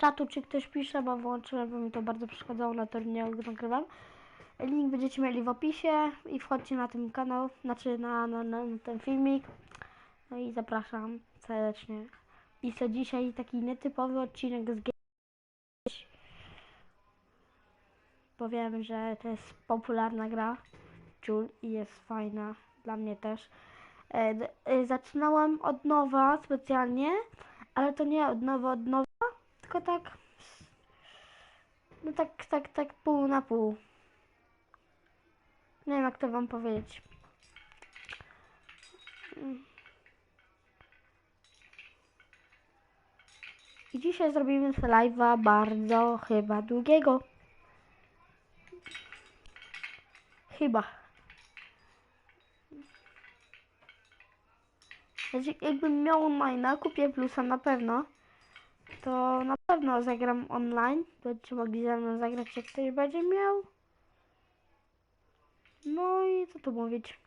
czatu, czy ktoś pisze, bo włączyłem, bo mi to bardzo przeszkadzało na turnieju, gdy nagrywam. Link będziecie mieli w opisie i wchodźcie na ten kanał, znaczy na, na, na ten filmik. No i zapraszam serdecznie. I co dzisiaj taki nietypowy odcinek z gier. Powiem, że to jest popularna gra. Jul i jest fajna. Dla mnie też. E, e, zaczynałam od nowa specjalnie, ale to nie od nowa, od nowa, tylko tak. No tak, tak, tak pół na pół. Nie wiem jak to wam powiedzieć. I dzisiaj zrobimy live'a bardzo chyba długiego. Chyba. Znaczy, jakbym miał online, kupię plusa na pewno, to na pewno zagram online. Będziecie mogli ze mną zagrać, jak ktoś będzie miał. No i co tu mówić?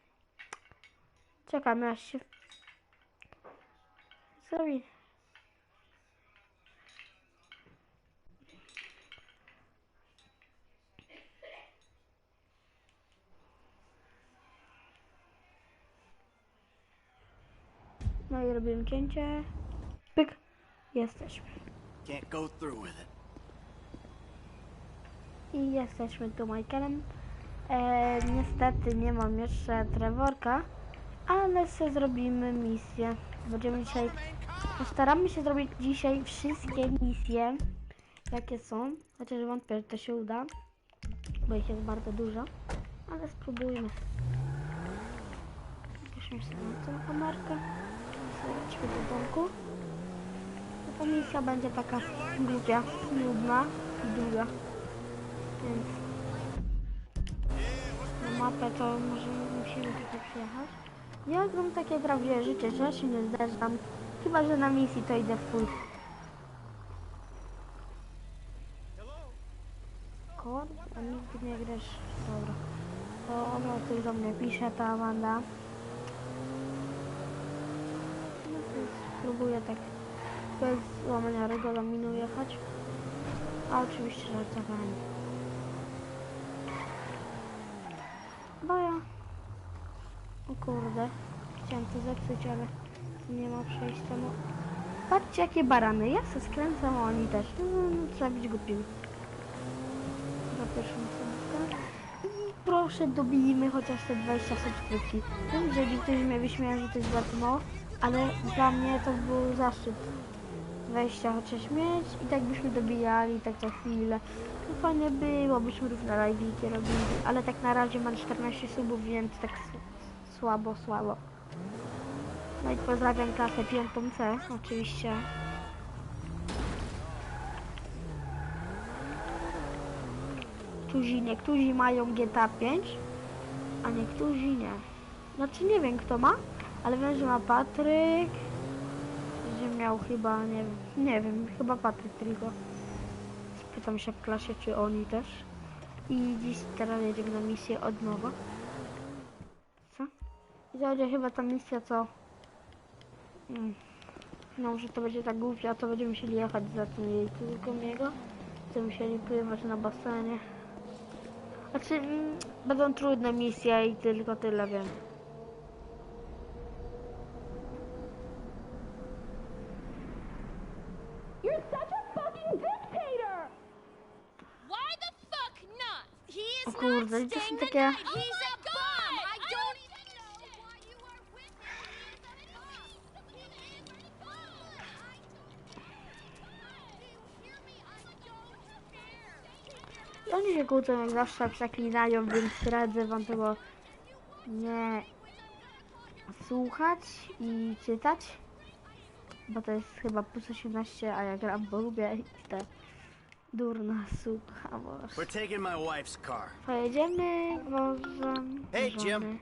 Czekamy aż się zrobi. No i robimy cięcie. Pyk. Jesteśmy. Can't go through with it. I jesteśmy tu Michaelem. E, niestety nie mam jeszcze Trevorka, ale sobie zrobimy misję. Będziemy dzisiaj. Postaramy się zrobić dzisiaj wszystkie misje, jakie są. Chociaż wątpię, że to się uda, bo ich jest bardzo dużo. Ale spróbujmy. Bierzemy sobie tą kamerkę. Zobaczmy do domku. Ta misja będzie taka głupia, nudna i długa. Więc na mapę to może musimy tutaj przyjechać. Ja gram takie prawdziwe życie, że się nie zderzam. Chyba, że na misji to idę w full. Kod? A nigdy nie grasz. Dobra. To ona tu do mnie pisze, ta Amanda. No to spróbuję tak bez łamania regulaminu jechać. A oczywiście żartowałem. Bo ja... O kurde. Chciałem to zepsuć, ale nie ma przejścia. No. Patrzcie jakie barany. Ja se skręcam, a oni też. No, no trzeba być głupim. Za pierwszą stronę. I proszę dobijmy chociaż te 20 subskrypcji. Wiem, że niektórzy mnie wyśmieją, że to jest bardzo mało, ale dla mnie to był zaszczyt. 20 chociaż mieć i tak byśmy dobijali tak co chwilę. No fajnie było, byśmy równe live'iki robili, ale tak na razie mam 14 subów, więc tak słabo, słabo. No i pozdrawiam klasę 5C, oczywiście. Którzy, niektórzy mają GTA 5, a niektórzy nie. Znaczy nie wiem kto ma, ale wiem, że ma Patryk, że miał chyba, nie nie wiem, chyba Patryk tylko. Spytam się w klasie, czy oni też. I dziś teraz jedziemy na misję od nowa. Co? I będzie chyba ta misja, co... Mm. No, że to będzie tak głupia, to będziemy musieli jechać za tym jej tylko jego. Będziemy musieli pływać na basenie. Znaczy, mm, będą trudne misje i tylko tyle wiem. You're such a fucking dictator! Why the fuck not? He is O kurde, not staying the takie- night. He's a bum. I don't even know why you are. I Oni się kłócą jak zawsze, przeklinają, więc radzę wam tego nie słuchać i czytać. Bo to jest chyba plus 18, a ja gram, bo lubię i te durna słucha. We're taking my wife's car. Pojedziemy wozem Hey. Jim.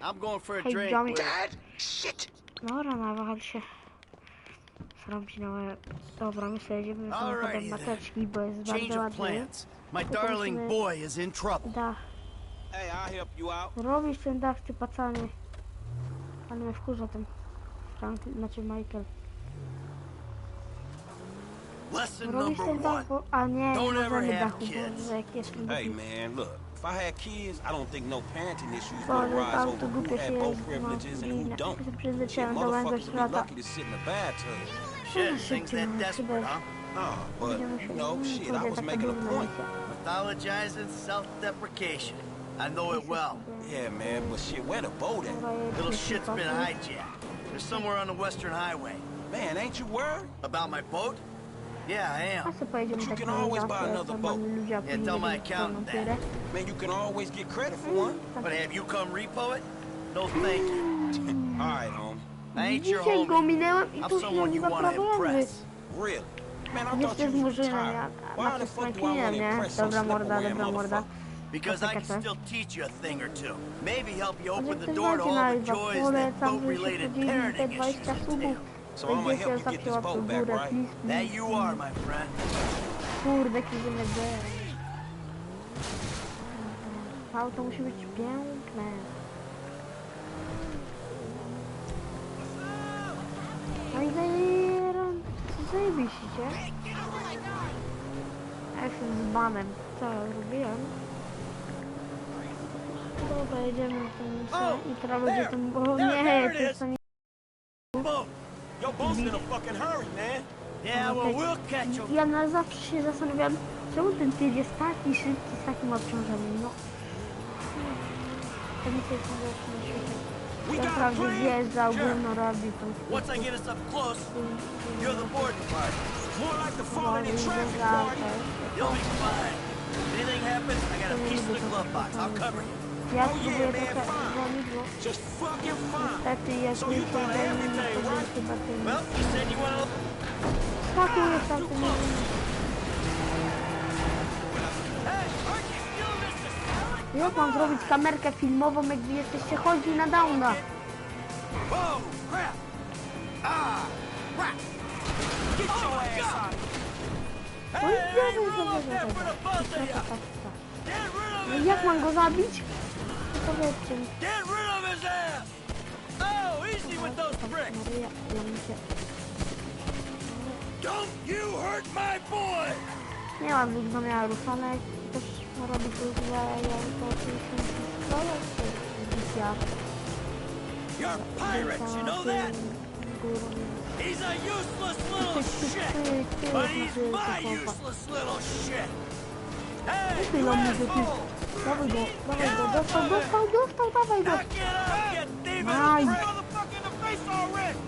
I'm going for a Hey, drink. Johnny. with- Dad, shit. Dobra, nawal się. Srąbci na łeb. Dobra, my sobie jedziemy samochodem then. mateczki, bo jest bardzo plans. My darling boy is in trouble. Dach. Hey, I'll help you out. Robisz ten dach, ty pacanie. Ale mnie wkurza ten Frank, znaczy Michael. Lesson number one. bo... A nie, nie Don't ever have kids. bo jak jest Hey, man, look. If I had kids, I don't think no parenting issues would arise tam over who głupio had both privileges and who don't. Jestem Shit, przyzwyczajony do małego motherfuckers would be lucky to sit in the bathtub. Shit, things that Szybciej, desperate, huh? Nah, but, Będziemy się... you know, shit, I was making a point. misja. Pathologizing self-deprecation. I know it well. Yeah, man, but shit, where the boat at? Little shit's been hijacked. They're somewhere on the Western Highway. Man, ain't you worried? About my boat? Yeah, I am. pojedziemy You can always buy another boat. Yeah, tell my accountant that. Man, you can always get credit for one. But have you come repo it? No, thank you. All right, home. I ain't your homie. I'm someone you wanna impress. Really? Man, I thought you was retired. ja Why the to fuck do I want to impress some slip-away motherfucker? Because I can still teach you a thing or two. Maybe help you open the door to all the joys that boat-related parenting issues entail. So I'm gonna help you get this boat back, right? you are, my friend. Kurde, kizymy B. Auto musi być piękne. No i zajeram. Co zajebiście? Ja jestem z banem. Co robiłem? Dobra, jedziemy tym Oh, i teraz ludzie there, tym... O there, nie, to is. są nie... Boat. Your boat's in a fucking hurry, man. Yeah, well, we'll catch 'em. Ja na zawsze się zastanawiam, czemu ten tyr jest taki szybki z takim obciążeniem, no. To mi się jest na Naprawdę gówno robi tam. Once I get us up close, you're the boarding party. More like the No, falling in traffic party. You'll be fine. If anything happens, I got a piece of the glove box. I'll cover you. Ja Oh, yeah, man, fine. Just fucking fine. So you thought everything, Jak mam zrobić kamerkę filmową, jak wy jesteście chodzi na downa? No i No jak mam go zabić? No powiedzcie mi. Ja. Don't you hurt my boy. Nie mam zamiarów, ale jak też robi to źle, ja to oczywiście muszę strzelać, to jest wizja. You're pirates, you know that? Górą. He's a useless little shit. But he's my useless little shit. Hey, you Chwilą muzyki. asshole. Dawaj go, dawaj go, dostał, dostał, dostał, dawaj go. Knock it out, you thief of Nice. the motherfucker in the face already.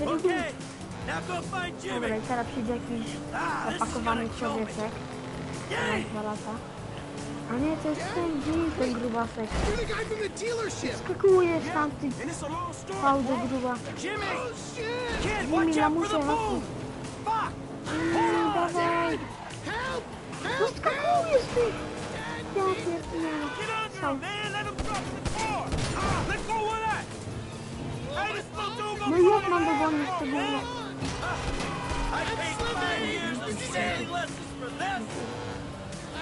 Okay, now go find Dobra, i teraz przyjdzie jakiś zapakowany człowieczek. Dwa lata. A nie, to jest ten Jim, ten grubasek. Skakuje z tamtych fałdy gruba. Jimmy! Oh Jimmy, lamusie, boom! Fuck! Jimmy, dawaj. No Help! skakujesz ty. Ja pierdolę. Sam. Ah, No jak mam dogonić tego? Man. I paid five years of sailing lessons for this!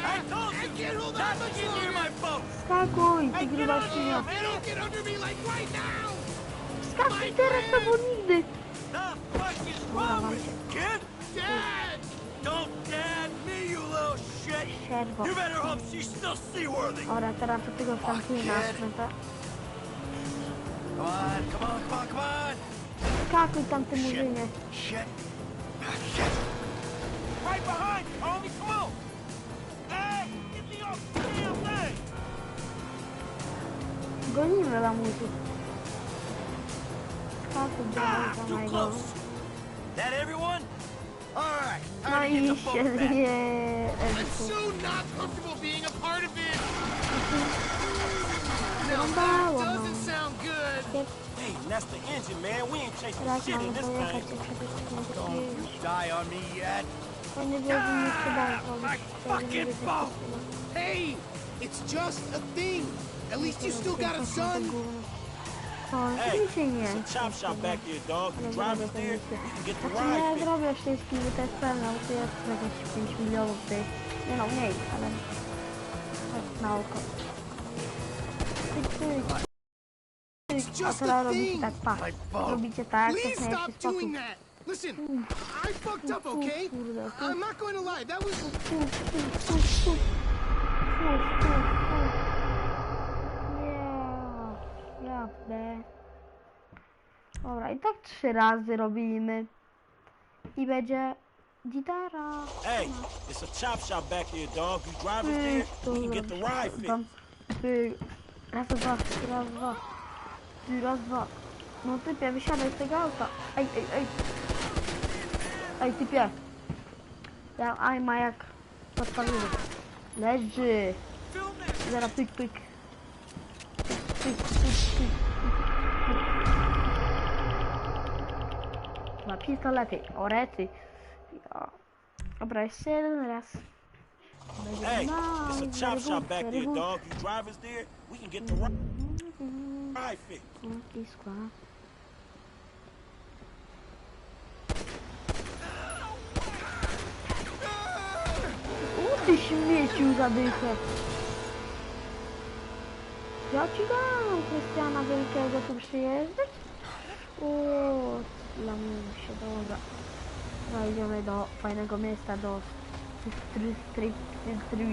I told I you can't hold on not to much get near longer. my boat! Skakuj, ty Hey, get gruba under świnia. him, Man, don't get under me like right now! Skakuj teraz albo nigdy. The fuck is wrong with you, kid? Dad! Don't dad me, you little shit! Sierwo. You better hope she's still seaworthy! Dobra, teraz to tego Frankina. No to Come on, come on, come on, come on! Skakuj tam ty murzynie. Shit! Ah, shit! Right behind you, homie! Come on! Hey, get me off the damn thing! Gonimy lamusów. Skakuj, Ah, dawaj, too dawaj go. close! That everyone? All right, No time to i get the się boat back. zje... I'm so that's the engine, man. We ain't chasing Teraz shit in this thing. do Don't you die on me yet. To nie było mi przydało. my fucking boat. Hey! It's just a thing! At least you still got a son! Hey, nic się nie. It's a chop shop back there, dog. You Ale drive zrobię us there, you can get the Znaczy nie ride fixed. zrobię wszystkich, bo to jest pewne, bo to jest jakieś 5 milionów tych. Nie no, mniej, ale tak na oko. Tyk, tyk. A just teraz robicie thing. tak, pa. Robicie tak, to Please jest najlepszy stop sposób. doing that. Listen, I fucked up, okay? I'm not going to lie. That was. Jasne. Dobra, i tak trzy razy robimy. I będzie gitara. Hey, it's a chop shop back here, dog. You drivers Pyk, there? We can get the ride fixed. Raz, dwa, raz, dwa. Raz, dwa. No typie, wysiadaj z tego auta. Ej, ej, ej. Ej, typie. Ja, aj, ma jak podpalimy. Leży. Zaraz pyk, pyk. Pyk, pyk, pyk, pyk. Dwa pistolety, orety. Ja. Dobra, jeszcze jeden raz. Hey, it's a chop shop back there, dog. You drivers there? We can get the ri- ride fixed. I skład. U ty śmieciu zadychę. Ja ci dam Krystiana Wielkiego tu przyjeżdżać? O, dla mnie się dobra. Dobra, idziemy do fajnego miejsca, do stry, stry, stry, stry,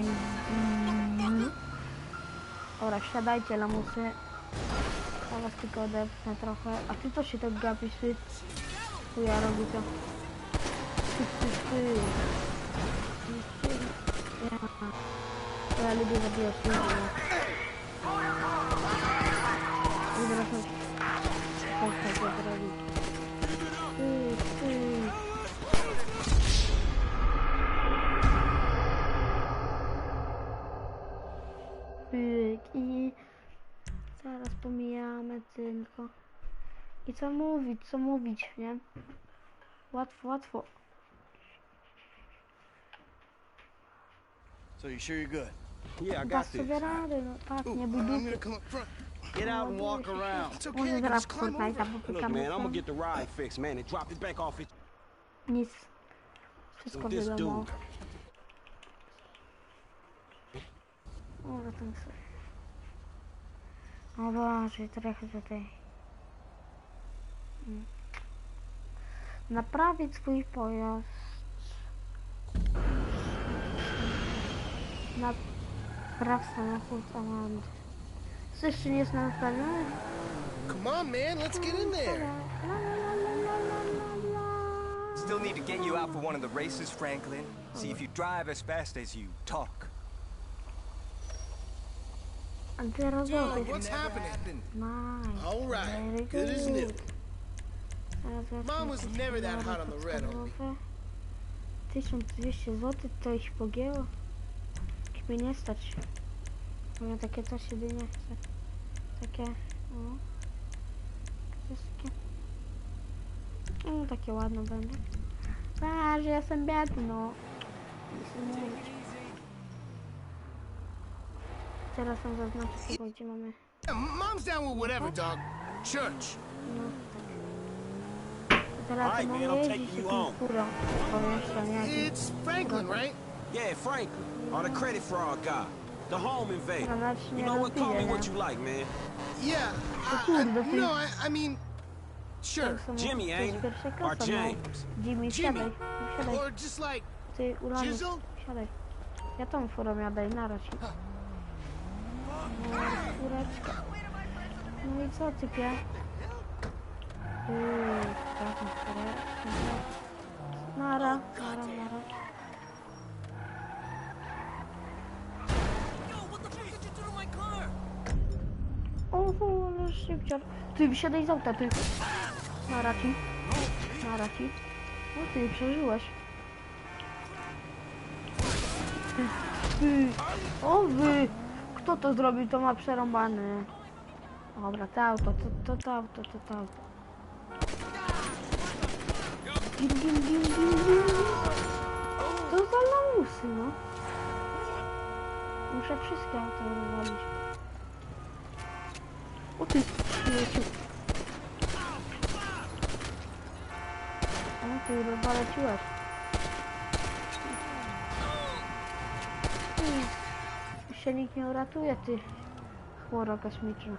Dobra, wsiadajcie lamusy. Ja was tylko odepnę trochę. A ty co się tak gapisz, ty? Tu ja robię to. Ty, ty, ty. Ja. Lubię zabijać ludzi. no. I teraz. Tak, tak, jak robić. Ty, ty. Pyk i zaraz pomijamy tylko. I co mówić, co mówić, nie? Łatwo, łatwo. So you sure you're good? Yeah, I Dasz got this. sobie radę, no tak, Ooh, nie front. Get out and walk around. It's okay. Climb Fortnite'a over. Look, popykamy. man, I'm gonna get the ride fixed, man, and drop it back off it. Nic. Wszystko wiadomo. Może ten sobie. O Boże, trochę tutaj. Naprawić swój pojazd. Napraw samochód Amandy. Co jeszcze nie jest naprawione? Come on, man. Let's get in there. Still need to get you out for one of the races, Franklin. See if you drive as fast as you talk. A teraz Dude, złoty. what's happening? Nice. All right. Good as new. Mom was never that hot on the red, podstawowe. 1200 zł to ich pogięło. Mnie nie stać. Mówię takie coś jedynie chcę. Takie, o. Wszystkie. No takie ładne będą. A, że ja jestem biedny, no. Nic nie Teraz tam zaznaczę tego, gdzie mamy. Mom's down with whatever, dog. Church. No tak. Teraz Alright, mogę man, I'm jeździć taking się you home. It's Franklin, right? Yeah, Franklin, or the credit fraud guy, the home invader. You know what? Call me what you like, man. Yeah. I, kurde, I, no, I, I mean, sure. Tak samo Jimmy, to ain't jest it? pierwsza Or klasa, no. James? Jimmy, siadaj, siadaj. Or just like Ty, ulany, Jizzle? siadaj. Ja tą furą jadę, naraz. No, fureczka. No i co, typie? Taką fureczkę. Nara, nara, nara. Oho, ale szybciej. Ty, wysiadaj z auta, ty. Nara ci. Nara ci. O ty, przeżyłeś. Ty. O wy! Kto to zrobił, to ma przerąbane. Dobra, to auto, to, to, to auto, to, to auto. Gim, gim, gim, gim, gim. To za lamusy, no. Muszę wszystkie auto rozwalić. O ty, śmieciu. O ty, rozwaleciłeś. Już się nikt nie uratuje, ty chłoro kosmiczna.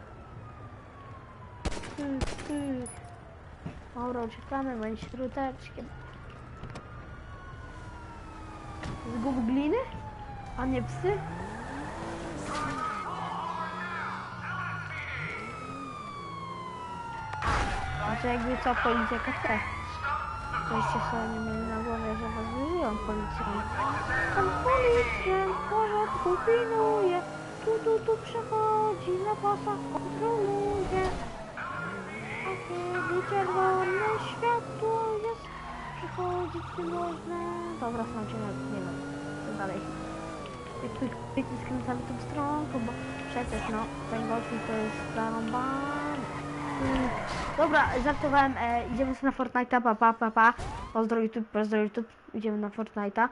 pyk, pyk. Dobra, uciekamy, bądź śruteczkiem. Zgub gliny? A nie psy? Znaczy jakby co, policja kafe. Żeście sobie nie mieli na głowie, że was wyżyją policjant. Pan policjant porządku pilnuje. Tu, tu, tu przechodzi, na pasach kontroluje. A kiedy czerwone światło jest, przechodzić nie można. Dobra, słuchajcie, nie, wiem, co dalej. Tu pyk, skręcamy tą stronką, bo przecież no, ten Gothic to jest zarąbany. Mm, Dobra, żartowałem, e, idziemy sobie na Fortnite'a, pa, pa, pa, pa. Pozdro YouTube, pozdro YouTube, idziemy na Fortnite'a.